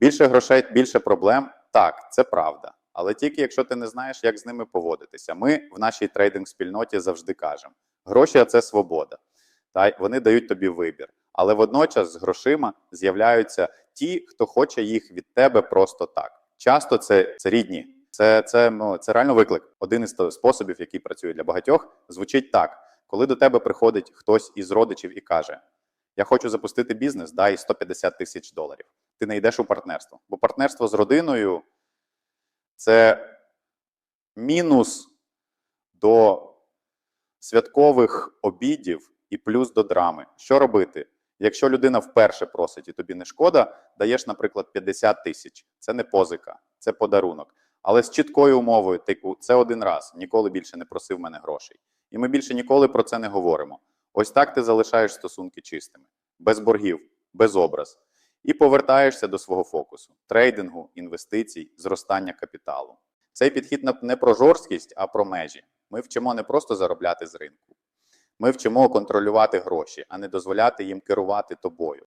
Більше грошей, більше проблем. Так, це правда. Але тільки якщо ти не знаєш, як з ними поводитися. Ми в нашій трейдинг-спільноті завжди кажемо: гроші це свобода. Та вони дають тобі вибір. Але водночас з грошима з'являються ті, хто хоче їх від тебе просто так. Часто це, це рідні. Це, це, ну, це реально виклик. Один із способів, який працює для багатьох, звучить так: коли до тебе приходить хтось із родичів і каже: Я хочу запустити бізнес, дай 150 тисяч доларів. Ти не йдеш у партнерство. Бо партнерство з родиною це мінус до святкових обідів і плюс до драми. Що робити? Якщо людина вперше просить і тобі не шкода, даєш, наприклад, 50 тисяч. Це не позика, це подарунок. Але з чіткою умовою, типу, це один раз, ніколи більше не просив мене грошей. І ми більше ніколи про це не говоримо. Ось так ти залишаєш стосунки чистими, без боргів, без образ. І повертаєшся до свого фокусу: трейдингу, інвестицій, зростання капіталу. Цей підхід не про жорсткість, а про межі. Ми вчимо не просто заробляти з ринку. Ми вчимо контролювати гроші, а не дозволяти їм керувати тобою.